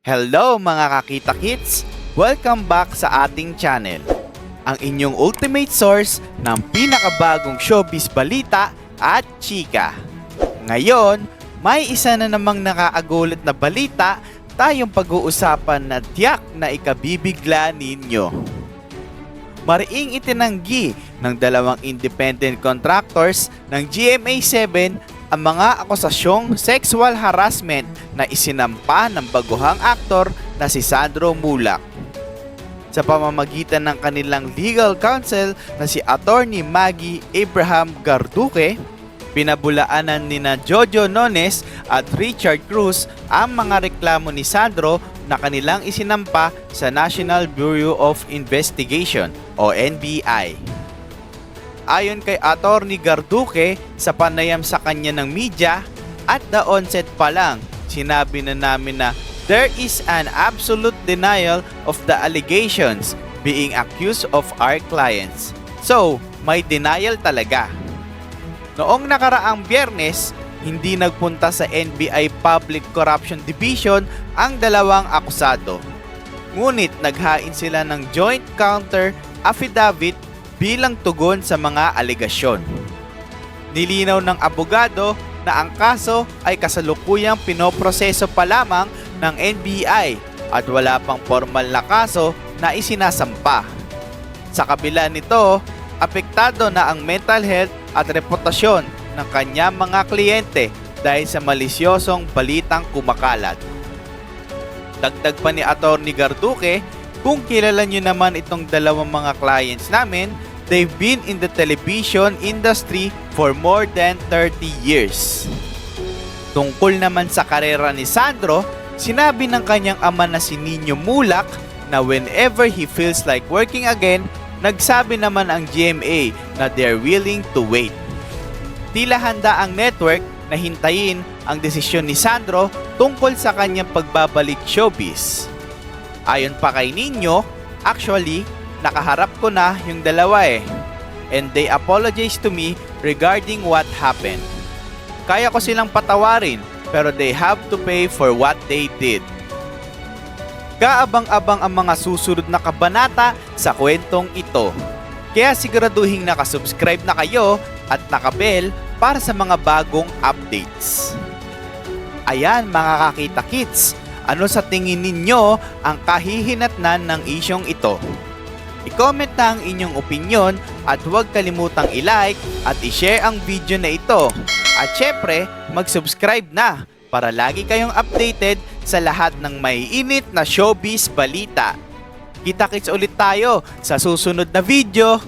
Hello mga kakita kits! Welcome back sa ating channel. Ang inyong ultimate source ng pinakabagong showbiz balita at chika. Ngayon, may isa na namang nakaagulat na balita tayong pag-uusapan na tiyak na ikabibigla ninyo. Mariing itinanggi ng dalawang independent contractors ng GMA7 ang mga akusasyong sexual harassment na isinampa ng baguhang aktor na si Sandro Mulak. Sa pamamagitan ng kanilang legal counsel na si Attorney Maggie Abraham Garduque, pinabulaanan ni na Jojo Nones at Richard Cruz ang mga reklamo ni Sandro na kanilang isinampa sa National Bureau of Investigation o NBI. Ayon kay Attorney Garduque, sa panayam sa kanya ng media, at the onset pa lang, sinabi na namin na there is an absolute denial of the allegations being accused of our clients. So, may denial talaga. Noong nakaraang biyernes, hindi nagpunta sa NBI Public Corruption Division ang dalawang akusado. Ngunit naghain sila ng joint counter affidavit bilang tugon sa mga alegasyon. Nilinaw ng abogado na ang kaso ay kasalukuyang pinoproseso pa lamang ng NBI at wala pang formal na kaso na isinasampa. Sa kabila nito, apektado na ang mental health at reputasyon ng kanyang mga kliyente dahil sa malisyosong balitang kumakalat. Dagdag pa ni Atty. Garduque, kung kilala nyo naman itong dalawang mga clients namin, they've been in the television industry for more than 30 years. Tungkol naman sa karera ni Sandro, sinabi ng kanyang ama na si Nino Mulak na whenever he feels like working again, nagsabi naman ang GMA na they're willing to wait. Tila handa ang network na hintayin ang desisyon ni Sandro tungkol sa kanyang pagbabalik showbiz. Ayon pa kay Nino, actually, nakaharap ko na yung dalawa eh. And they apologized to me regarding what happened. Kaya ko silang patawarin pero they have to pay for what they did. Kaabang-abang ang mga susunod na kabanata sa kwentong ito. Kaya siguraduhin nakasubscribe na kayo at nakabel para sa mga bagong updates. Ayan mga kakita kits, ano sa tingin ninyo ang kahihinatnan ng isyong ito? I-comment na ang inyong opinion at huwag kalimutang i-like at i-share ang video na ito. At syempre, mag-subscribe na para lagi kayong updated sa lahat ng maiinit na showbiz balita. Kita-kits ulit tayo sa susunod na video.